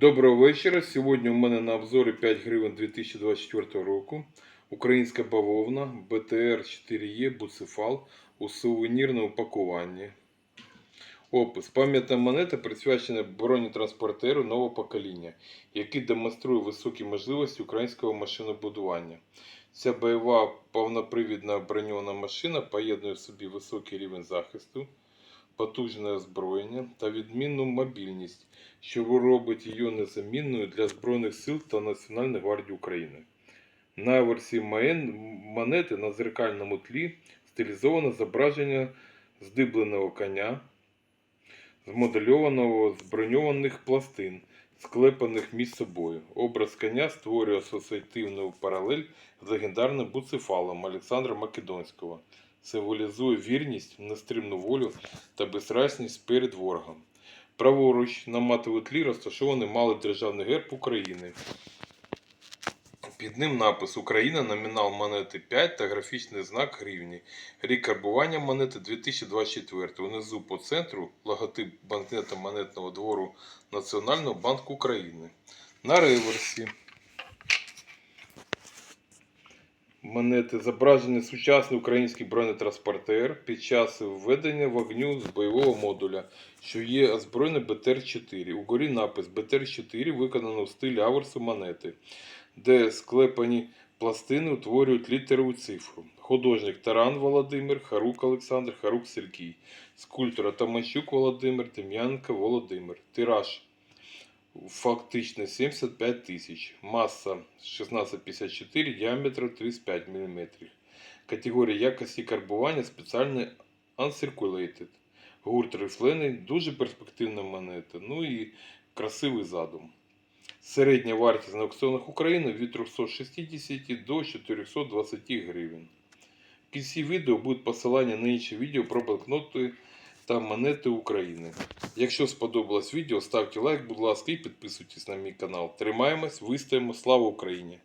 Доброго вечора. Сьогодні у мене на обзорі 5 гривень 2024 року. Українська бавовна БТР 4Е Буцефал у сувенірному пакуванні. Опис. Пам'ятна монета присвячена бронетранспортеру нового покоління, який демонструє високі можливості українського машинобудування. Ця бойова повнопривідна броньована машина поєднує в собі високий рівень захисту, потужне озброєння та відмінну мобільність, що робить її незамінною для Збройних сил та Національної гвардії України. На версії монети на зеркальному тлі стилізовано зображення здибленого коня, змодельованого з броньованих пластин, склепаних між собою. Образ коня створює асоціативну паралель з легендарним буцефалом Олександра Македонського, символізує вірність, нестримну волю та безстрашність перед ворогом. Праворуч на матовій тлі розташований малий державний герб України. Під ним напис Україна, номінал монети 5 та графічний знак гривні. Рік карбування монети 2024. Унизу по центру логотип банкнета монетного двору Національного банку України. На реверсі монети зображений сучасний український бронетранспортер під час введення вогню з бойового модуля, що є озброєний БТР-4. Угорі напис БТР-4 виконано в стилі аверсу монети, де склепані пластини утворюють літеру цифру. Художник Таран Володимир, Харук Олександр, Харук Сергій, скульптор Атаманчук Володимир, Дем'янко Володимир. Тираж фактично 75 тисяч. Маса 1654, діаметр 35 мм. Категорія якості карбування спеціальний Uncirculated. Гурт рифлений, дуже перспективна монета. Ну і красивий задум. Середня вартість на аукціонах України від 360 до 420 гривень. В кінці відео будуть посилання на інші відео про банкноти та монети України. Якщо сподобалось відео, ставте лайк, будь ласка, і підписуйтесь на мій канал. Тримаємось, вистоїмо, слава Україні!